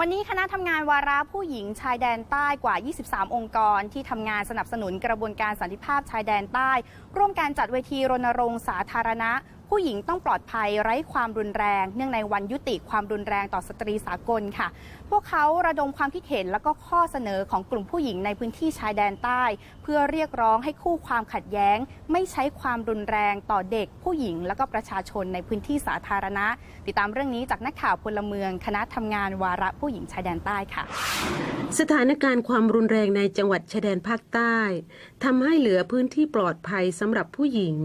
วันนี้คณะทำงานวาระผู้หญิงชายแดนใต้กว่า 23 องค์กร ที่ทำงานสนับสนุนกระบวนการสันติภาพชายแดนใต้ ร่วมการจัดเวทีรณรงค์สาธารณะ ผู้หญิงต้องปลอดภัยไร้ความรุนแรง เนื่องในวันยุติความรุนแรงต่อสตรีสากลค่ะ พวกเขาระดมความคิดเห็นและก็ข้อเสนอของกลุ่มผู้หญิงในพื้นที่ชายแดนใต้ เพื่อเรียกร้องให้คู่ความขัดแย้ง ไม่ใช้ความรุนแรงต่อเด็ก ผู้หญิงและก็ประชาชนในพื้นที่สาธารณะ ติดตามเรื่องนี้จากนักข่าวพลเมือง คณะทำงานวาระผู้หญิงชายแดนใต้ค่ะ สถานการณ์ความรุนแรงในจังหวัดชายแดนภาคใต้ทำให้เหลือพื้นที่ปลอดภัยสำหรับผู้หญิง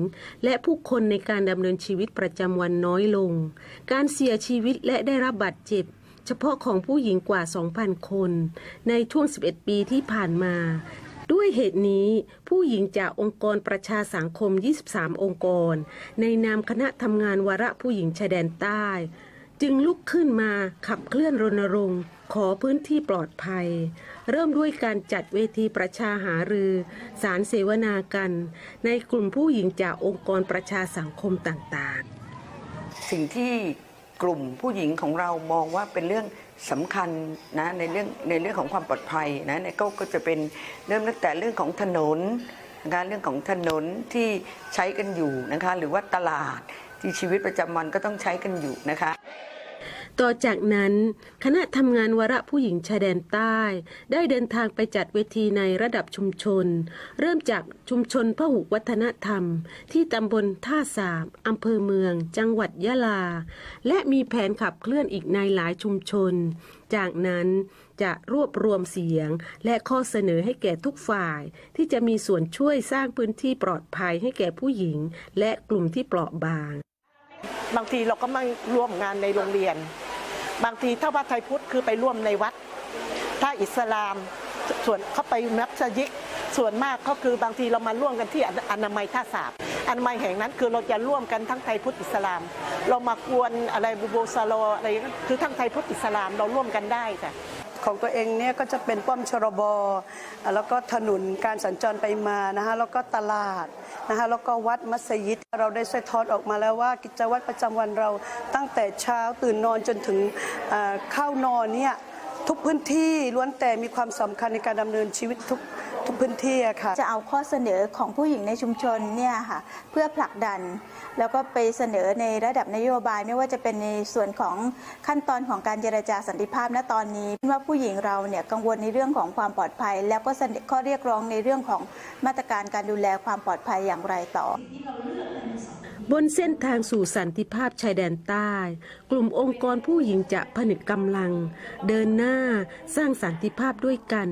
และผู้คนในการดำเนินชีวิตประจำวันน้อยลง การเสียชีวิตและได้รับบาดเจ็บ เฉพาะของผู้หญิงกว่า 2,000 คน ในช่วง 11 ปีที่ผ่านมา ด้วยเหตุนี้ ผู้หญิงจากองค์กรประชาสังคม 23 องค์กร ในนามคณะทำงานวาระผู้หญิงชายแดนใต้ จึงลุกขึ้นมาขับเคลื่อนรณรงค์ ขอพื้นที่ปลอดภัย เริ่มด้วยการจัดเวทีประชาหารือ สารเสวนากัน ในกลุ่มผู้หญิงจากองค์กรประชาสังคมต่างๆ สิ่งที่กลุ่มผู้หญิงของเรามองว่าเป็นเรื่องสำคัญนะในเรื่องในเรื่องของความปลอดภัยนะในก็ก็จะเป็นเริ่มตั้งแต่เรื่องของถนนนะคะเรื่องของถนนที่ใช้กันอยู่นะคะหรือว่าตลาดที่ชีวิตประจำวันก็ต้องใช้กันอยู่นะคะ ต่อจากนั้นคณะทำงานวระผู้หญิงชายแดนใต้ ได้เดินทางไปจัดเวทีในระดับชุมชน เริ่มจากชุมชนพหุวัฒนธรรม ที่ตำบลท่าสามอำเภอเมือง จังหวัดยะลา และมีแผนขับเคลื่อนอีกในหลายชุมชน จากนั้นจะรวบรวมเสียง และข้อเสนอให้แก่ทุกฝ่าย ที่จะมีส่วนช่วยสร้างพื้นที่ปลอดภัยให้แก่ผู้หญิง และกลุ่มที่เปราะบางบางทีเราก็มาร่วมงานในโรงเรียน บางทีถ้าวัดไทยพุทธคือไปร่วมในวัด ถ้าอิสลามส่วนเขาไปมัสยิดส่วนมากก็คือบางทีเรามาร่วมกันที่อนามัยท่าสาบอนามัยแห่งนั้นคือเราจะร่วมกันทั้งไทยพุทธอิสลาม เรามากวนอะไรบูโบซาโลอะไรคือทั้งไทยพุทธอิสลามเราร่วมกันได้ค่ะของตัวเองเนี่ยก็จะเป็นป้อมชรบแล้วก็ถนนการสัญจรไปมานะคะแล้วก็ตลาด นะคะแล้วก็วัดมัสยิดเราได้สะท้อนออกมาแล้วว่ากิจวัตรประจำวันเราตั้งแต่เช้าตื่นนอนจนถึงเอ่อเข้านอนเนี่ยทุกพื้นที่ล้วนแต่มีความสำคัญในการดำเนินชีวิตทุก ทุกพื้นที่อะค่ะ จะเอาข้อเสนอของผู้หญิงในชุมชนเนี่ยค่ะเพื่อผลักดัน แล้วก็ไปเสนอในระดับนโยบายไม่ว่าจะเป็นในส่วนของขั้นตอนของการเจรจาสันติภาพณตอนนี้ว่าผู้หญิงเราเนี่ยกังวลในเรื่องของความปลอดภัย แล้วก็เสนอข้อเรียกร้องในเรื่องของมาตรการการดูแลความปลอดภัยอย่างไรต่อ บนเส้นทางสู่สันติภาพชายแดนใต้ กลุ่มองค์กรผู้หญิงจะผนึกกำลัง เดินหน้าสร้างสันติภาพด้วยกัน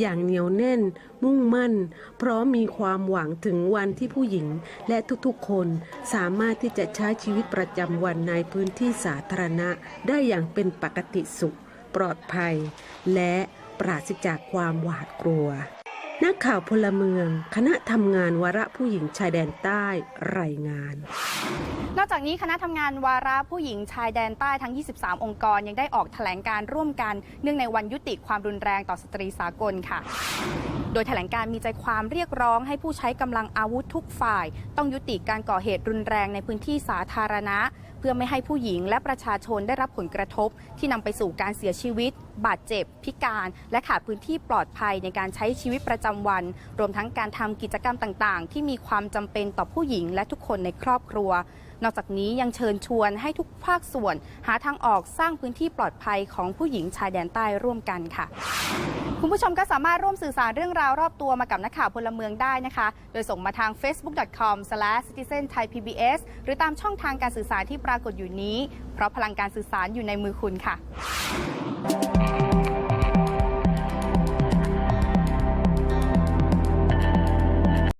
อย่างเหนียวแน่น มุ่งมั่น พร้อมมีความหวังถึงวันที่ผู้หญิงและทุกๆคนสามารถที่จะใช้ชีวิตประจำวันในพื้นที่สาธารณะได้อย่างเป็นปกติสุข ปลอดภัย และปราศจากความหวาดกลัว นักข่าวพลเมือง คณะทำงานวาระผู้หญิงชายแดนใต้รายงาน นอกจากนี้คณะทำงานวาระผู้หญิงชายแดนใต้ทั้ง 23 องค์กร ยังได้ออกแถลงการร่วมกัน เนื่องในวันยุติความรุนแรงต่อสตรีสากลค่ะ โดยแถลงการมีใจความเรียกร้องให้ผู้ใช้กำลังอาวุธทุกฝ่าย ต้องยุติการก่อเหตุรุนแรงในพื้นที่สาธารณะ เพื่อไม่ให้ผู้หญิงและประชาชนได้รับผลกระทบ ที่นำไปสู่การเสียชีวิต บาดเจ็บ พิการ และขาดพื้นที่ปลอดภัยในการใช้ชีวิตประจำวัน รวมทั้งการทำกิจกรรมต่าง ๆ ที่มีความจำเป็นต่อผู้หญิงและทุกคนในครอบครัว นอกจากนี้ยังเชิญชวนให้ทุกภาคส่วน หาทางออกสร้างพื้นที่ปลอดภัยของผู้หญิงชายแดนใต้ร่วมกันค่ะ คุณผู้ชมก็สามารถร่วมสื่อสารเรื่องราวรอบตัวมากับนักข่าวพลเมืองได้นะคะ โดยส่งมาทาง facebook.com/citizenthaipbs หรือตามช่องทางการสื่อสารที่ปรากฏอยู่นี้ เพราะพลังการสื่อสารอยู่ในมือคุณค่ะ